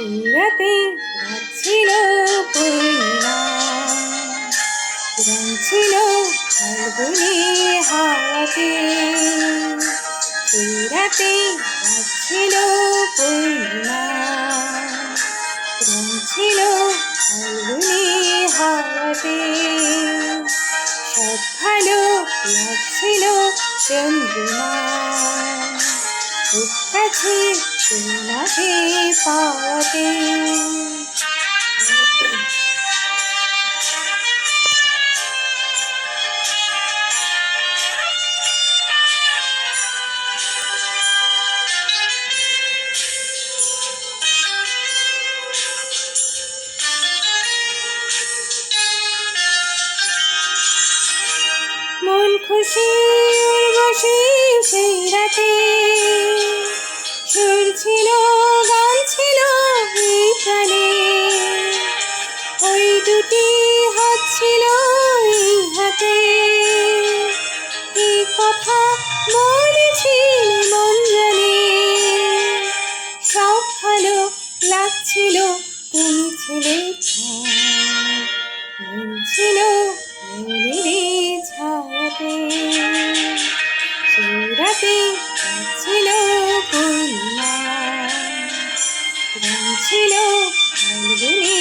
সেই রাতে ছিল ফাল্গুনি হাওয়াতে। সেই ছিল ফাল্গুনি হাওয়াতে। সব ভালো লাগছিল চন্দ্রিমা। কাছে তোমাকে পাওয়াতে। মন খুশি সেই লাগছিল তুমি ছিলে ছিল রাতে ছিল কন্যা। ছিল ফাল্গুনি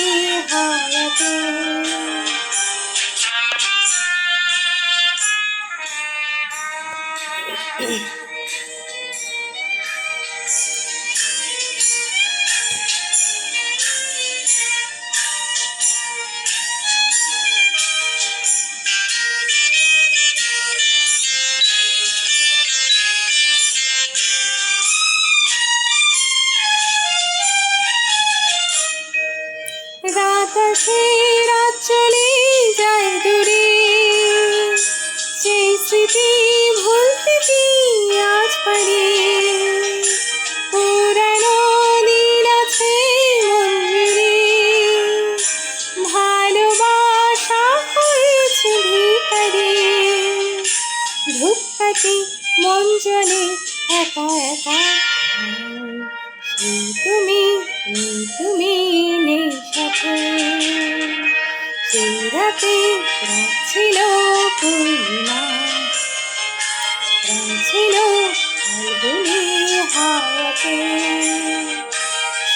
রাত চলে যায় দূরে। সেই স্মৃতি ভুলতে কি আজ পারে। ভালোবাসা ধূপকাঠি মন জলে একা একা। তুমি তুমি নেই সাথে। সেই রাতে রাত ছিল পূর্ণিমা। রং ছিল ফাল্গুনি হাওয়াতে।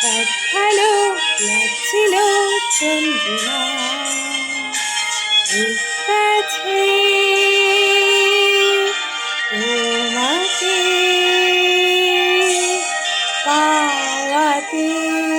সব পাওয়াতে